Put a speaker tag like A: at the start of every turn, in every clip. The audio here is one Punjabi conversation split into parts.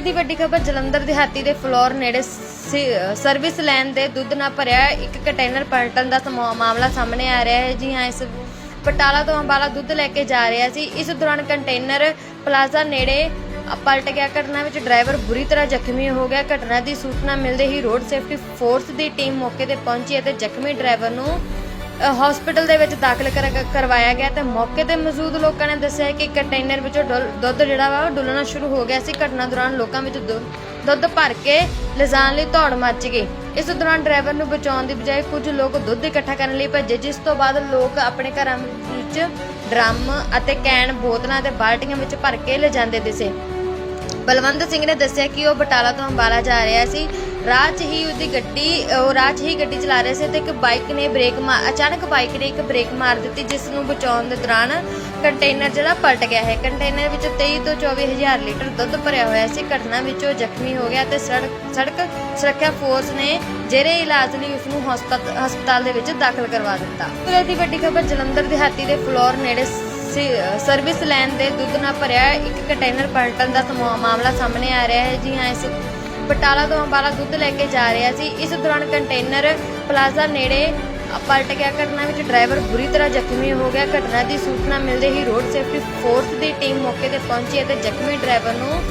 A: ਦੀ ਵੱਡੀ ਖਬਰ, ਜਲੰਧਰ ਦਿਹਾਤੀ ਦੇ ਫਲੋਰ ਨੇੜੇ ਸਰਵਿਸ ਲੈਣ ਦੇ ਦੁੱਧ ਨਾਲ ਭਰਿਆ ਇੱਕ ਕੰਟੇਨਰ ਪਲਟਣ ਦਾ ਮਾਮਲਾ ਸਾਹਮਣੇ ਆ ਰਿਹਾ ਹੈ। ਜੀ ਹਾਂ, ਇਸ ਪਟਾਲਾ ਤੋਂ ਅੰਬਾਲਾ ਦੁੱਧ ਲੈ ਕੇ ਜਾ ਰਿਹਾ ਸੀ। ਇਸ ਦੌਰਾਨ ਕੰਟੇਨਰ ਪਲਾਜ਼ਾ ਨੇੜੇ ਪਲਟ ਗਿਆ। ਘਟਨਾ ਵਿੱਚ ਡਰਾਈਵਰ ਬੁਰੀ ਤਰ੍ਹਾਂ ਜ਼ਖਮੀ ਹੋ ਗਿਆ। ਘਟਨਾ ਦੀ ਸੂਚਨਾ ਮਿਲਦੇ ਹੀ ਰੋਡ ਸੇਫਟੀ ਫੋਰਸ ਦੀ ਟੀਮ ਮੌਕੇ ਤੇ ਪਹੁੰਚੀ ਅਤੇ ਜ਼ਖਮੀ ਡਰਾਈਵਰ ਨੂੰ ਹਸਪੀਟਲ ਦੇ ਵਿੱਚ ਦਾਖਲ ਕਰਵਾਇਆ ਗਿਆ ਤੇ ਮੌਕੇ ਤੇ ਮੌਜੂਦ ਲੋਕਾਂ ਨੇ ਦੱਸਿਆ ਕਿ ਕੰਟੇਨਰ ਵਿੱਚੋਂ ਦੁੱਧ ਜਿਹੜਾ ਵਾ ਉਹ ਡੁੱਲਣਾ ਸ਼ੁਰੂ ਹੋ ਗਿਆ ਸੀ। ਘਟਨਾ ਦੌਰਾਨ ਲੋਕਾਂ ਵਿੱਚ ਦੁੱਧ ਭਰ ਕੇ ਲਿਜਾਣ ਲਈ ਦੌੜ ਮੱਚ ਗਈ। ਇਸ ਦੌਰਾਨ ਡਰਾਈਵਰ ਨੂੰ ਬਚਾਉਣ ਦੀ ਬਜਾਏ ਕੁਝ ਲੋਕ ਦੁੱਧ ਇਕੱਠਾ ਕਰਨ ਲਈ ਭੱਜੇ, ਜਿਸ ਤੋਂ ਬਾਅਦ ਲੋਕ ਆਪਣੇ ਘਰਾਂ ਵਿੱਚ ਡਰਮ ਅਤੇ ਕੈਨ ਬੋਤਲਾਂ ਤੇ ਬਾਲਟੀਆਂ ਵਿੱਚ ਭਰ ਕੇ ਲਿਜਾਂਦੇ ਦਿਸੇ ਬਲਵੰਤ ਸਿੰਘ ਨੇ ਦੱਸਿਆ ਕਿ ਉਹ ਬਟਾਲਾ ਤੋਂ ਅੰਬਾਲਾ ਜਾ ਰਿਹਾ ਸੀ। ਰਾਹ 'ਚ ਹੀ ਉਹਦੀ ਗੱਡੀ ਉਹ ਰਾਹ 'ਚ ਹੀ ਗੱਡੀ ਚਲਾ ਰਹੇ ਸੀ ਤੇ ਇੱਕ ਬਾਈਕ ਨੇ ਬ੍ਰੇਕ ਮਾਰ ਅਚਾਨਕ ਬਾਈਕ ਨੇ ਇੱਕ ਬ੍ਰੇਕ ਮਾਰ ਦਿੱਤੀ, ਜਿਸ ਨੂੰ ਬਚਾਉਣ ਦੇ ਦੌਰਾਨ ਕੰਟੇਨਰ ਜਿਹੜਾ ਪਲਟ ਗਿਆ ਹੈ। ਕੰਟੇਨਰ ਵਿੱਚ 23 ਤੋਂ 24 ਲੀਟਰ ਦੁੱਧ ਭਰਿਆ ਹੋਇਆ ਸੀ। ਘਟਨਾ ਵਿੱਚ ਉਹ ਜ਼ਖਮੀ ਹੋ ਗਿਆ ਤੇ ਸੜਕ ਸੜਕ ਸੁਰੱਖਿਆ ਫੋਰਸ ਨੇ ਜਿਹੜੇ ਇਲਾਜ ਲਈ ਉਸ ਨੂੰ ਹਸਪਤਾਲ ਦੇ ਵਿੱਚ ਦਾਖਲ ਕਰਵਾ ਦਿੱਤਾ। ਪੁਲਿਸ ਦੀ ਵੱਡੀ ਖਬਰ, ਜਲੰਧਰ, ਦਿਹਾਤੀ ਦੇ ਫਲੋਰ ਨੇੜੇ ਸਰਵਿਸ ਲੈਣ ਦੇ ਦੁੱਧ ਨਾਲ ਭਰਿਆ, ਇੱਕ ਕੰਟੇਨਰ ਪਲਟਣ ਦਾ ਮਾਮਲਾ ਸਾਹਮਣੇ ਆ ਰਿਹਾ ਹੈ। ਜੀ ਹਾਂ, ਇਸ ਬਟਾਲਾ ਤੋਂ ਅੰਬਾਲਾ ਦੁੱਧ ਲੈ ਕੇ ਜਾ ਰਿਹਾ ਸੀ। ਇਸ ਦੌਰਾਨ ਕੰਟੇਨਰ ਪਲਾਜ਼ਾ ਨੇੜੇ ਪਲਟ ਗਿਆ। ਘਟਨਾ ਵਿੱਚ ਡਰਾਈਵਰ ਬੁਰੀ ਤਰ੍ਹਾਂ ਜ਼ਖਮੀ ਹੋ ਗਿਆ। ਘਟਨਾ ਦੀ ਸੂਚਨਾ ਮਿਲਦੇ ਹੀ ਰੋਡ ਸੇਫਟੀ ਫੋਰਸ ਦੀ ਟੀਮ ਮੌਕੇ ਤੇ ਪਹੁੰਚੀ ਅਤੇ ਜ਼ਖਮੀ ਡਰਾਈਵਰ ਨੂੰ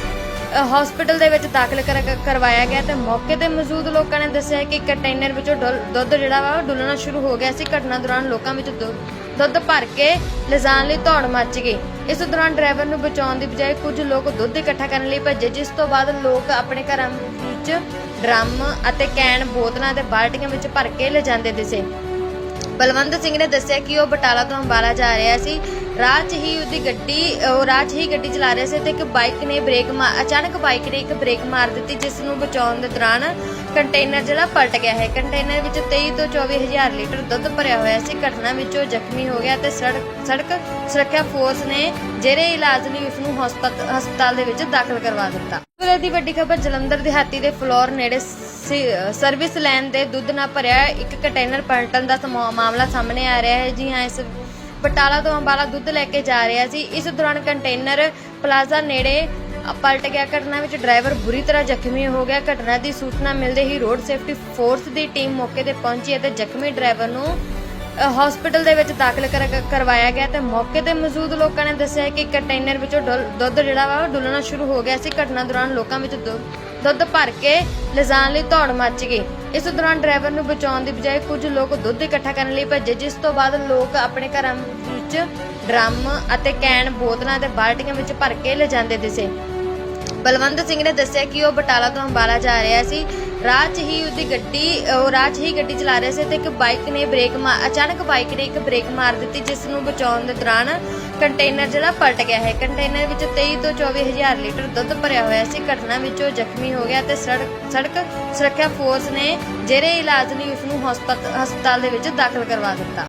A: ਹਸਪੀਟਲ ਦੇ ਵਿੱਚ ਦਾਖਲ ਕਰ- ਕਰਵਾਇਆ ਗਿਆ ਤੇ ਮੌਕੇ ਤੇ ਮੌਜੂਦ ਲੋਕਾਂ ਨੇ ਦੱਸਿਆ ਕਿ ਕੰਟੇਨਰ ਵਿੱਚੋਂ ਡੁੱਲ- ਦੁੱਧ ਜਿਹੜਾ ਵਾ ਉਹ ਡੁੱਲਣਾ ਸ਼ੁਰੂ ਹੋ ਗਿਆ ਸੀ। ਘਟਨਾ ਦੌਰਾਨ ਲੋਕਾਂ ਵਿੱਚ ਦੁ- ਦੁੱਧ ਭਰ ਕੇ ਲਿਜਾਣ ਲਈ ਦੌੜ ਮੱਚ ਗਈ। ਇਸ ਦੌਰਾਨ ਡਰਾਈਵਰ ਨੂੰ ਬਚਾਉਣ ਦੀ ਬਜਾਏ ਕੁਝ ਲੋਕ ਦੁੱਧ ਇਕੱਠਾ ਕਰਨ ਲਈ ਭੱਜੇ, ਜਿਸ ਤੋਂ ਬਾਅਦ ਲੋਕ ਆਪਣੇ ਘਰਾਂ ਵਿੱਚ ਡਰਮ ਅਤੇ ਕੈਨ ਬੋਤਲਾਂ ਤੇ ਬਾਲਟੀਆਂ ਵਿੱਚ ਭਰ ਕੇ ਲਿਜਾਂਦੇ ਦਿਸੇ ਬਲਵੰਤ ਸਿੰਘ ਨੇ ਦੱਸਿਆ ਕਿ ਉਹ ਬਟਾਲਾ ਤੋਂ ਅੰਬਾਲਾ ਜਾ ਰਿਹਾ ਸੀ। ਰਾਹ 'ਚ ਹੀ ਉਹਦੀ ਗੱਡੀ ਉਹ ਰਾਹ 'ਚ ਹੀ ਗੱਡੀ ਚਲਾ ਰਿਹਾ ਸੀ ਤੇ ਇੱਕ ਬਾਈਕ ਨੇ ਬ੍ਰੇਕ ਮਾਰ ਅਚਾਨਕ ਬਾਈਕ ਨੇ ਇੱਕ ਬ੍ਰੇਕ ਮਾਰ ਦਿੱਤੀ, ਜਿਸ ਨੂੰ ਬਚਾਉਣ ਦੇ ਦੌਰਾਨ ਕੰਟੇਨਰ ਜਿਹੜਾ ਪਲਟ ਗਿਆ ਹੈ। ਕੰਟੇਨਰ ਵਿੱਚ 23 ਤੋਂ 24 ਲੀਟਰ ਦੁੱਧ ਭਰਿਆ ਹੋਇਆ ਸੀ। ਘਟਨਾ ਵਿੱਚ ਉਹ ਜ਼ਖਮੀ ਹੋ ਗਿਆ ਤੇ ਸੜਕ ਸੜਕ ਸੁਰੱਖਿਆ ਫੋਰਸ ਨੇ ਜਿਹੜੇ ਇਲਾਜ ਲਈ ਉਸ ਨੂੰ ਹਸਪਤਾਲ ਦੇ ਵਿੱਚ ਦਾਖਲ ਕਰਵਾ ਦਿੱਤਾ। ਪੁਲਿਸ ਦੀ ਵੱਡੀ ਖਬਰ, ਜਲੰਧਰ ਦਿਹਾਤੀ ਦੇ ਫਲੋਰ ਨੇੜੇ ਸਰਵਿਸ ਲੈਣ ਦੇ ਦੁੱਧ ਨਾਲ ਭਰਿਆ ਇੱਕ ਕੰਟੇਨਰ ਪਲਟਣ ਦਾ ਮਾਮਲਾ ਸਾਹਮਣੇ ਆ ਰਿਹਾ ਹੈ। ਜੀ ਹਾਂ, ਇਸ ਬਟਾਲਾ ਤੋਂ ਅੰਬਾਲਾ ਦੁੱਧ ਲੈ ਕੇ ਜਾ ਰਿਹਾ ਸੀ। ਇਸ ਦੌਰਾਨ ਕੰਟੇਨਰ ਪਲਾਜ਼ਾ ਨੇੜੇ ਪਲਟ ਗਿਆ। ਘਟਨਾ ਵਿੱਚ ਡਰਾਈਵਰ ਬੁਰੀ ਤਰ੍ਹਾਂ ਜ਼ਖਮੀ ਹੋ ਗਿਆ। ਘਟਨਾ ਦੀ ਸੂਚਨਾ ਮਿਲਦੇ ਹੀ ਰੋਡ ਸੇਫਟੀ ਫੋਰਸ ਦੀ ਟੀਮ ਮੌਕੇ ਤੇ ਪਹੁੰਚੀ ਅਤੇ ਜ਼ਖਮੀ ਡਰਾਈਵਰ ਨੂੰ ਅ, ਹਸਪੀਟਲ ਦੇ ਵਿੱਚ ਦਾਖਲ ਕਰਵਾਇਆ ਗਿਆ ਤੇ ਮੌਕੇ ਤੇ ਮੌਜੂਦ ਲੋਕਾਂ ਨੇ ਦੱਸਿਆ ਕਿ ਕੰਟੇਨਰ ਵਿੱਚੋਂ ਦੁੱਧ ਜਿਹੜਾ ਵਾ ਉਹ ਡੁੱਲਣਾ ਸ਼ੁਰੂ ਹੋ ਗਿਆ ਸੀ। ਘਟਨਾ ਦੌਰਾਨ ਲੋਕਾਂ ਵਿੱਚ ਦੁ- ਦੁੱਧ ਭਰ ਕੇ ਲਿਜਾਣ ਲਈ ਦੌੜ ਮੱਚ ਗਈ। ਇਸ ਦੌਰਾਨ ਡਰਾਈਵਰ ਨੂੰ ਬਚਾਉਣ ਦੀ ਬਜਾਏ ਕੁਝ ਲੋਕ ਦੁੱਧ ਇਕੱਠਾ ਕਰਨ ਲਈ ਭੱਜੇ, ਜਿਸ ਤੋਂ ਬਾਅਦ ਲੋਕ ਆਪਣੇ ਘਰਾਂ ਵਿੱਚ ਡਰਮ ਅਤੇ ਕੈਨ ਬੋਤਲਾਂ ਤੇ ਬਾਲਟੀਆਂ ਵਿੱਚ ਭਰ ਕੇ ਲਿਜਾਂਦੇ ਦਿਸੇ ਬਲਵੰਤ ਸਿੰਘ ਨੇ ਦੱਸਿਆ ਕਿ ਉਹ ਬਟਾਲਾ ਤੋਂ ਅੰਬਾਲਾ ਜਾ ਰਿਹਾ ਸੀ। ਰਾਹ 'ਚ ਹੀ ਉਹਦੀ ਗੱਡੀ, ਉਹ ਰਾਹ 'ਚ ਹੀ ਗੱਡੀ ਚਲਾ ਰਿਹਾ ਸੀ ਤੇ ਇੱਕ ਬਾਈਕ ਨੇ ਬ੍ਰੇਕ ਮਾਰ ਅਚਾਨਕ ਬਾਈਕ ਨੇ ਇੱਕ ਬ੍ਰੇਕ ਮਾਰ ਦਿੱਤੀ, ਜਿਸ ਨੂੰ ਬਚਾਉਣ ਦੇ ਦੌਰਾਨ ਕੰਟੇਨਰ ਜਿਹੜਾ ਪਲਟ ਗਿਆ ਹੈ। ਕੰਟੇਨਰ ਵਿੱਚ 23 ਤੋਂ 24 ਹਜ਼ਾਰ ਲੀਟਰ ਦੁੱਧ ਭਰਿਆ ਹੋਇਆ ਸੀ। ਘਟਨਾ ਵਿੱਚ ਉਹ ਜ਼ਖਮੀ ਹੋ ਗਿਆ ਤੇ ਸੜਕ ਸੜਕ ਸੁਰੱਖਿਆ ਫੋਰਸ ਨੇ ਜਿਹੜੇ ਇਲਾਜ ਲਈ ਉਸ ਨੂੰ ਹਸਪਤਾਲ ਦੇ ਵਿੱਚ ਦਾਖਲ ਕਰਵਾ ਦਿੱਤਾ।